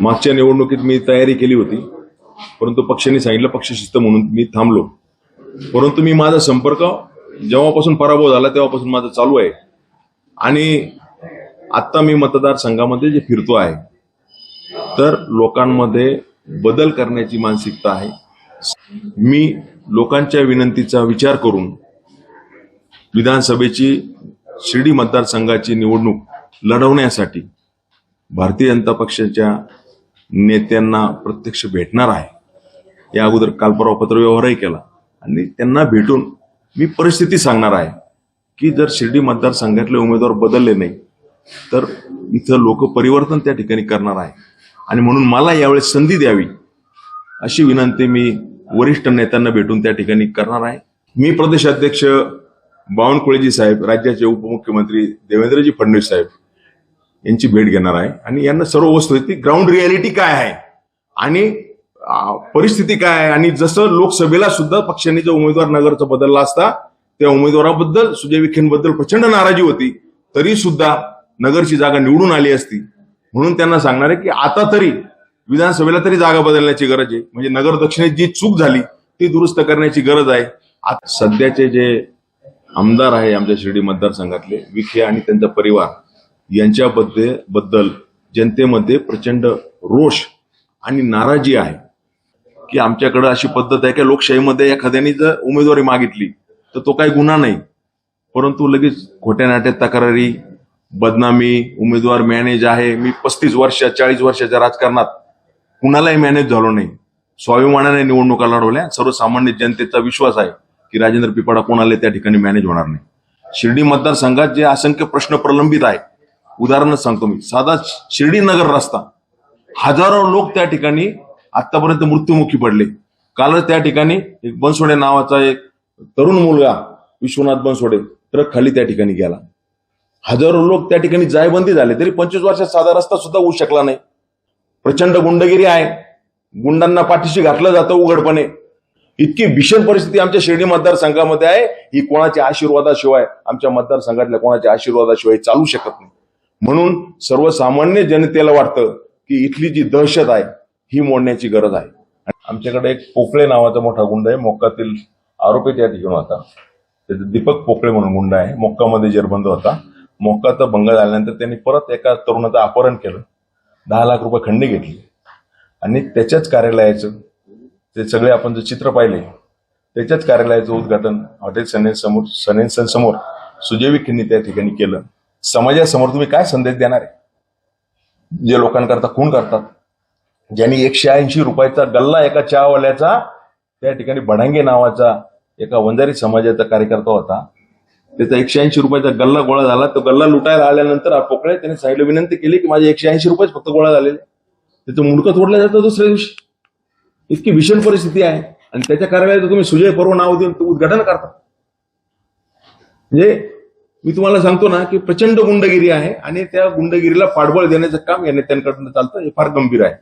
मागच्या निवडणुकीत मी तयारी केली होती परंतु पक्षाने सांगितलं पक्षशिस्त म्हणून मी थांबलो. परंतु मी माझा संपर्क जेव्हापासून पराभव झाला तेव्हापासून माझा चालू आहे. आणि आत्ता मी मतदारसंघामध्ये जे फिरतो आहे तर लोकांमध्ये बदल करण्याची मानसिकता आहे. मी लोकांच्या विनंतीचा विचार करून विधानसभेची शिर्डी मतदारसंघाची निवडणूक लढवण्यासाठी भारतीय जनता पक्षाच्या नेत्यांना प्रत्यक्ष भेटणार आहे. या अगोदर काल परवा पत्रव्यवहारही केला. आणि त्यांना भेटून मी परिस्थिती सांगणार आहे की जर शिर्डी मतदारसंघातले उमेदवार बदलले नाही तर इथं लोक परिवर्तन त्या ठिकाणी करणार आहे. आणि म्हणून मला यावेळेस संधी द्यावी अशी विनंती मी वरिष्ठ नेत्यांना भेटून त्या ठिकाणी करणार आहे. मी प्रदेशाध्यक्ष बावनकुळेजी साहेब राज्याचे उपमुख्यमंत्री देवेंद्रजी फडणवीस साहेब यांची भेट घेणार आहे. आणि यांना सर्व वस्तू ती ग्राउंड रियालिटी काय आहे? आणि परिस्थिती काय आहे? आणि जसं लोकसभेला सुद्धा पक्षाने जो उमेदवार नगरचा बदलला असता त्या उमेदवाराबद्दल सुजय विखेंबद्दल प्रचंड नाराजी होती. तरी सुद्धा नगरची जागा निवडून आली असती. म्हणून त्यांना सांगणार आहे की आता तरी विधानसभेला तरी जागा बदलण्याची गरज आहे. म्हणजे नगर दक्षिणेत जी चूक झाली ती दुरुस्त करण्याची गरज आहे. आता सध्याचे जे आमदार आहे आमच्या शिर्डी मतदारसंघातले विखे आणि त्यांचा परिवार यांच्याबद्दल बद्दल जनतेमध्ये प्रचंड रोष आणि नाराजी आहे. की आमच्याकडे अशी पद्धत आहे की लोकशाहीमध्ये एखाद्याने जर उमेदवारी मागितली तर तो काही गुन्हा नाही. परंतु लगेच खोट्यानाट्या तक्रारी बदनामी उमेदवार मॅनेज आहे. मी पस्तीस वर्ष चाळीस वर्षाच्या राजकारणात कुणालाही मॅनेज झालो नाही. स्वाभिमानाने निवडणुका लढवल्या. सर्वसामान्य जनतेचा विश्वास आहे की राजेंद्र पिपाडा कोणाला त्या ठिकाणी मॅनेज होणार नाही. शिर्डी मतदारसंघात जे असंख्य प्रश्न प्रलंबित आहे उदाहरणच सांगतो मी. साधा शिर्डी नगर रस्ता. हजारो लोक त्या ठिकाणी आतापर्यंत मृत्युमुखी पडले. कालच त्या ठिकाणी एक बनसोडे नावाचा एक तरुण मुलगा विश्वनाथ बनसोडे ट्रक खाली त्या ठिकाणी गेला. हजारो लोक त्या ठिकाणी जायबंदी झाले तरी पंचवीस वर्षात साधा रस्ता सुद्धा होऊ शकला नाही. प्रचंड गुंडगिरी आहे. गुंडांना पाठीशी घातलं जातं उघडपणे. इतकी भीषण परिस्थिती आमच्या शिर्डी मतदारसंघामध्ये आहे. ही कोणाच्या आशीर्वादाशिवाय आमच्या मतदारसंघातल्या कोणाच्या आशीर्वादाशिवाय चालू शकत नाही. म्हणून सर्वसामान्य जनतेला वाटतं की इथली जी दहशत आहे ही मोडण्याची गरज आहे. आमच्याकडे एक पोकळे नावाचा मोठा गुंड आहे. मोक्कातील आरोपी त्या ठिकाणी होता. त्याचं दीपक पोकळे म्हणून गुंड आहे. मोक्कामध्ये जेरबंद होता. मोक्काचा भंग झाल्यानंतर त्यांनी परत एका तरुणाचं अपहरण केलं. दहा लाख रुपये खंडी घेतली. आणि त्याच्याच कार्यालयाचं ते सगळे आपण जे चित्र पाहिले त्याच्याच कार्यालयाचं उद्घाटन हॉटेल सनेन समोर सनेन समोर सुजय त्या ठिकाणी केलं. समाजासमोर तुम्ही काय संदेश देणार आहे? जे लोकांकरता खून करतात ज्यांनी एकशे ऐंशी रुपयाचा गल्ला एका चहावाल्याचा त्या ठिकाणी भडांगे नावाचा एका वंजारी समाजाचा कार्यकर्ता होता. त्याचा एकशे ऐंशी रुपयाचा गल्ला गोळा झाला. तो गल्ला लुटायला आल्यानंतर पोकळे त्याने साईडला विनंती केली की माझे एकशे ऐंशी रुपयेच फक्त गोळा झालेले त्याचं मुडकं तोडलं जातं दुसऱ्या दिवशी. इतकी भीषण परिस्थिती आहे. आणि त्याच्या कार्यालयाचं तुम्ही सुजय पर्व नाव देऊन उद्घाटन करता. म्हणजे मी तुम्हाला सांगतो ना की प्रचंड गुंडगिरी आहे आणि त्या गुंडगिरीला पाठबळ देण्याचं काम या नेत्यांकडून चालतं हे फार गंभीर आहे.